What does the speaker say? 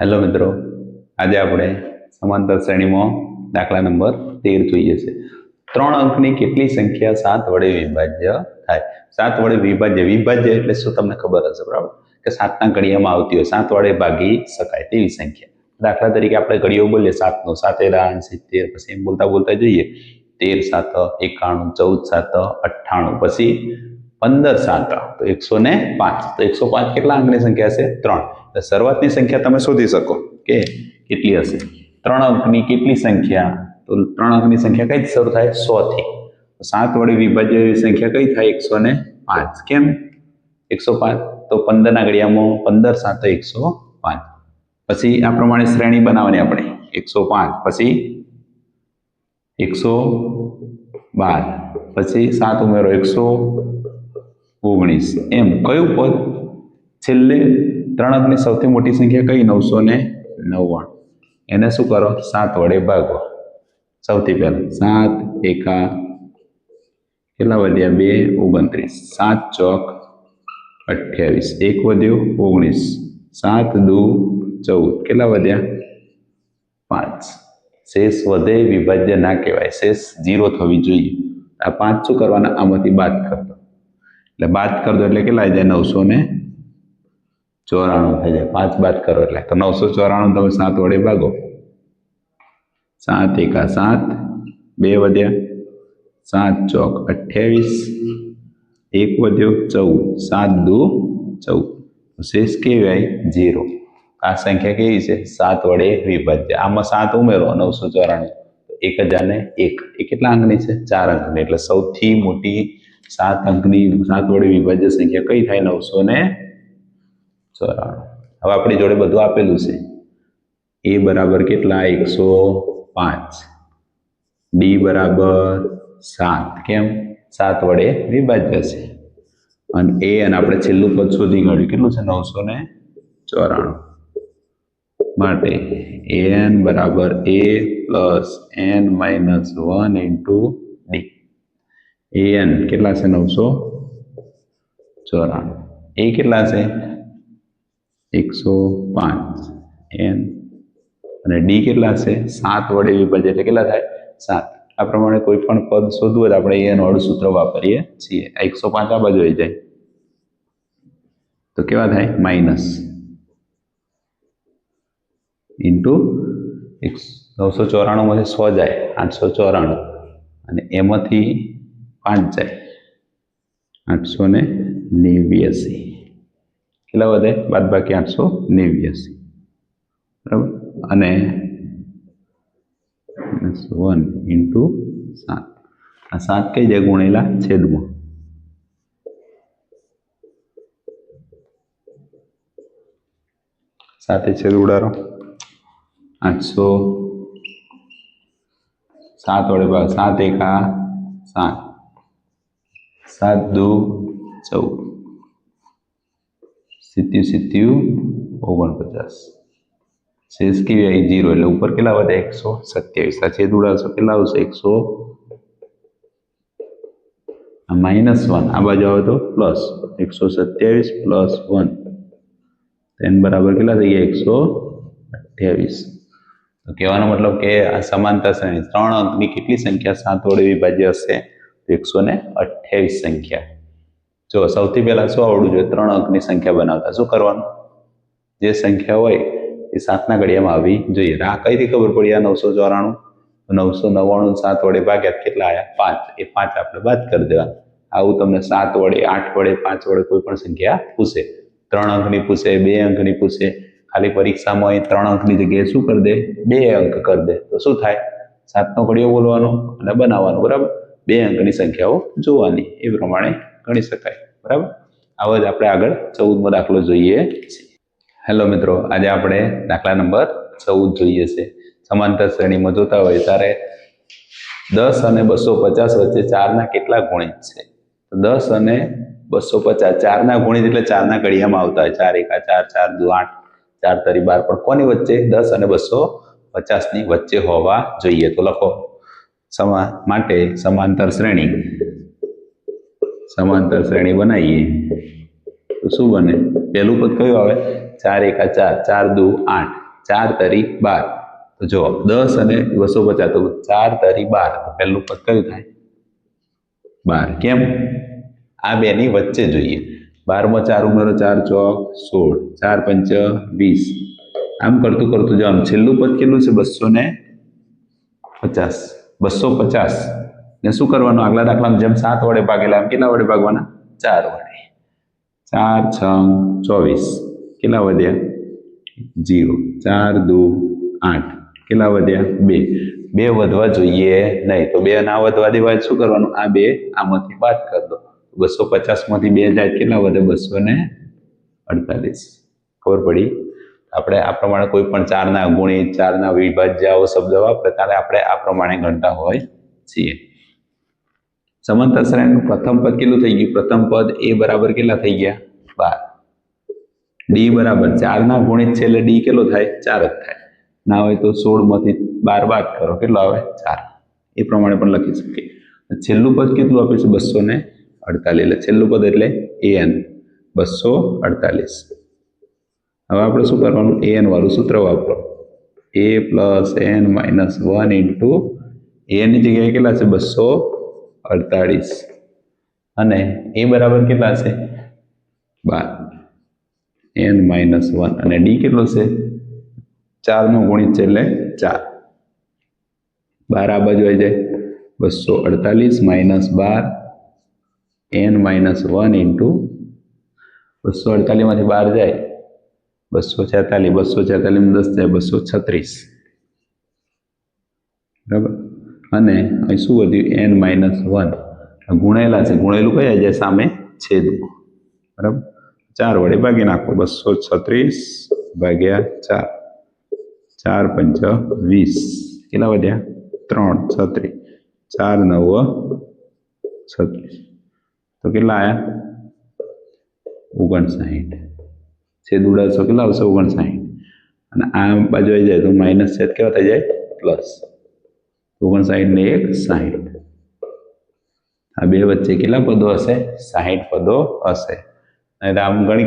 Hello મિત્રો, આજે આપણે સમાંતર શ્રેણીમાં દાખલા નંબર તેર જોઈએ છે. ત્રણ અંકની કેટલી સંખ્યા સાત વડે વિભાજ્ય થાય? સાત વડે વિભાજ્ય વિભાજ્ય એટલે શું તમને ખબર હશે, બરાબર? કે સાતના ઘડિયામાં આવતી હોય, સાત વડે ભાગી શકાય તેવી સંખ્યા. દાખલા તરીકે આપણે ઘડીઓ બોલીએ, સાતનો સાતેરા સિત્તેર, પછી એમ બોલતા બોલતા જઈએ, તેર, સાત, એકાણું, ચૌદ, સાત, અઠ્ઠાણું, પછી પંદર સાત. તો એકસો ને પાંચ. તો એકસો પાંચ કેટલા અંકની સંખ્યા છે ત્રણ. એટલે શરૂઆતની સંખ્યા તમે શોધી શકો કે કેટલી હશે. ત્રણ અંકની કેટલી સંખ્યા? તો ત્રણ અંકની સંખ્યા કઈ શરૂ થાય? સો થી. સાત વડે વિભાજ્ય સંખ્યા કઈ થાય? એકસો ને પાંચ. કેમ? એકસો પાંચ. તો પંદરના ઘડિયામાં પંદર સાત, એકસો પાંચ. પછી આ પ્રમાણે શ્રેણી બનાવવાની આપણે. એકસો પાંચ. પછી એકસો બાર. પછી સાત ઉમેરો. એકસો ઓગણીસ. એમ, કયું પદ છેલ્લે ત્રણ અંકની સૌથી મોટી સંખ્યા કઈ? નવસો ને નવ્વાણું. એને શું કરો? સાત વડે ભાગો. સૌથી પહેલા, સાત, એકા, કેટલા વધ્યા? બે, ઓગણત્રીસ. સાત ચોક અઠ્યાવીસ. એક વધ્યો, ઓગણીસ. સાત દુ, ચૌદ. કેટલા વધ્યા? પાંચ. શેષ વધે વિભાજ્ય ના કહેવાય. શેષ ઝીરો થવી જોઈએ. આ પાંચ શું કરવાના? આમાંથી બાદ કરતો. એટલે બાદ કરી દો એટલે કેટલા જાય? નવસો ને ચોરાણું થઈ જાય. પાંચ બાદ કરો એટલે. તો નવસો ચોરાણું તમે સાત વડે ભાગો. સાત એકા સાત, બે વધ્યા. સાત ચોક અઠ્યાવીસ. એક વધ્યો ચૌદ. સાત દુ ચૌદ. શેષ કેવી આવી? ઝીરો. આ સંખ્યા કેવી છે? સાત વડે વિભાજ્ય. આમાં સાત ઉમેરો, નવસો ચોરાણું. એક હજાર ને એક. એ કેટલા અંકની છે? ચાર અંકની. એટલે સૌથી મોટી સાત અંકની, સાત વડે વિભાજ્ય સંખ્યા કઈ થાય? નવસો ને ચોરાણું. હવે આપણી જોડે બધું આપેલું છે. એ બરાબર કેટલા? એકસો પાંચ. ડી બરાબર સાત. કેમ? સાત વડે વિભાજ્ય છે. અને એ અને આપણે છેલ્લું પદ શોધી કાઢ્યું. કેટલું છે? નવસો ને ચોરાણું. માટે એન બરાબર A plus N minus one into D N કેટલા છે? નવસો ચોરાણું. એ કેટલા છે? એકસો પાંચ. એન. અને ડી કેટલા છે? સાત વડે વિભાજ્ય એટલે કેટલા થાય? સાત. આ પ્રમાણે કોઈ પણ પદ શોધવું હોય તો આપણે એન વાળું સૂત્ર વાપરીએ છીએ. આ એકસો પાંચ આ બાજુ આવી જાય. તો કેવા થાય? માઇનસ. ઇન્ટુ નવસો ચોરાણુંમાંથી સો જાય. આઠસો ચોરાણું. અને એમાંથી પાંચ. જાય આઠસો ને નેવ્યાસી. કેટલા વધે? બાદ બાકી આઠસો નેવ્યાસી. બરાબર? અને વન ઇન્ટુ સાત. આ સાત કઈ જાય ગુણેલા? છેદમાં. સાતે છેદ ઉડાડો. આઠસો સાત વડે ભાગ સાત એકા સાત. સાત દુ ચૌદ સિત્યુ સિત્યુ ઓગણપચાસ શેષ કેવી આવી જીરો એટલે ઉપર કેટલા વધે એકસો સત્યાવીસ આ છેદ ઉડાડશો કેટલા આવશે એકસો માઇનસ વન આ બાજુ આવે તો પ્લસ એકસો સત્યાવીસ પ્લસ વન એન બરાબર કેટલા થઈ ગયા એકસો અઠ્યાવીસ તો કહેવાનો મતલબ કે આ સમાંતર શ્રેણી ત્રણ અંકની કેટલી સંખ્યા સાત વડે વિભાજ્ય હશે એકસો ને અઠ્યાવીસ સંખ્યા. જો સૌથી પહેલા શું આવડવું જોઈએ? ત્રણ અંકની સંખ્યા બનાવતા. શું કરવાનું? જે સંખ્યા હોય એ સાતના ઘડિયામાં આવી જોઈએ. આ રીતે ખબર પડી આ નવસો ચોરાણું? નવસો નવ્વાણું સાત વડે ભાગ્યા કેટલા આવ્યા પાંચ. એ પાંચ આપણે બાદ કરી દેવા આવું તમને સાત વડે, આઠ વડે, પાંચ વડે કોઈ પણ સંખ્યા પૂછે. ત્રણ અંકની પૂછે, બે અંકની પૂછે. ખાલી પરીક્ષામાં એ ત્રણ અંકની જગ્યાએ શું કરી દે? બે અંક કરી દે. તો શું થાય? સાતનો ઘડિયો બોલવાનો અને બનાવવાનો. બરાબર? બે અંકની સંખ્યાઓ જોવાની, એ પ્રમાણે ગણી શકાય. બરાબર? આવો જ આપણે આગળ ચૌદમો દાખલો જોઈએ છીએ. હેલો મિત્રો, આજે આપણે દાખલા નંબર ચૌદ જોઈએ છે. સમાંતર શ્રેણીમાં જોતા હોય ત્યારે દસ અને બસો પચાસ વચ્ચે ચારના કેટલા ગુણિત છે? દસ અને બસો પચાસ, ચારના ગુણિત એટલે ચારના ઘડિયામાં આવતા હોય. ચાર એકા ચાર ચાર દુ આઠ, ચાર તરી બાર. પણ કોની વચ્ચે દસ અને બસો પચાસની વચ્ચે હોવા જોઈએ? તો લખો. સમા, માટે સમાંતર શ્રેણી. સમાંતર શ્રેણી બનાવીએ. તો શું બને? પહેલું પદ કયું આવે? ચાર એકા ચાર. ચાર દુ આઠ. ચાર તરી બાર. તો જો દસ અને બસો પચાસ. તો ચાર તરી બાર. તો પહેલું પદ કયું થાય? બાર. કેમ? આ બેની વચ્ચે જોઈએ. બારમાં ચાર ઉમેરો ચાર ચોક સોળ. ચાર પંચ વીસ. આમ કરતું કરતું જો આમ છેલ્લું પદ કેટલું છે? બસો ને પચાસ. બસો પચાસ. ને શું કરવાનું? આગલા દાખલામાં જેમ સાત વડે ભાગેલા, એમ કેટલા વડે ભાગવાના? ચાર વડે. ચાર છ ચોવીસ. કેટલા વધ્યા? જીરો. ચાર દુ આઠ. કેટલા વધ્યા? બે. બે વધવા જોઈએ નહીં. તો બે ના વધવા દેવા શું કરવાનું? આ બે આમાંથી બાદ કરી દો. બસો પચાસમાંથી બે જાય કેટલા વધે? બસો ને અડતાલીસ. ખબર પડી? આપણે આ પ્રમાણે કોઈ પણ ચારના ગુણિત ચારના વિભાજ્યાઓ શબ્દ વાપરે, ત્યારે આપણે આ પ્રમાણે ગણતા હોય છીએ. સમાંતર શ્રેણીનું પ્રથમ પદ કેટલું થઈ ગયું? પ્રથમ પદ એ બરાબર કેટલા થઈ ગયા? બાર. ડી બરાબર ચારના ગુણિત છે એટલે ડી કેટલો થાય? ચાર જ થાય. ના હોય તો સોળમાંથી બાર બાદ કરો. કેટલો આવે? ચાર. એ પ્રમાણે પણ લખી શકીએ. છેલ્લું પદ કેટલું આપ્યું છે? બસો ને અડતાલીસ. એટલે છેલ્લું પદ એટલે એ એન બસો અડતાલીસ. હવે આપણે શું કરવાનું? એન વાળું સૂત્ર વાપરો. A plus N minus one into એની જગ્યાએ કેટલા છે? બસો અડતાળીસ. અને એ બરાબર કેટલા છે? બાર. એન માઇનસ વન અને ડી કેટલો છે? ચારનો ગુણિત છે એટલે ચાર. બાર આ બાજુ આવી જાય. બસો અડતાલીસ માઇનસ બાર. એન માઇનસ વન ઇન્ટુ બસો અડતાલીસમાંથી બાર જાય. બસો છેતાલીસ બસો છેતાલીસ દસ છે બસો છત્રીસ. બરાબર? અને અહીં શું વધ્યું? N minus one. ગુણેલા છે. ગુણેલું કયા જાય? સામે છેદમાં બરાબર? ચાર વડે ભાગી નાખો. બસો છત્રીસ ભાગ્યા ચાર. ચાર પંચ વીસ. કેટલા વધ્યા? ત્રણ. છત્રીસ. ચાર નવ છત્રીસ. તો કેટલા આવ્યા ઓગણસાઠ. છેદ ઉડાડશો કેટલા આવશે? ઓગણસાઠ. અને આ બાજુ આવી જાય તો માઇનસ છેદ કેવા થઈ જાય? પ્લસ. ઓગણસાઠ ને એક, સાહીઠ. આ બે વચ્ચે કેટલા પદો હશે? સાહીઠ પદો હશે. રામ આમ ગણિત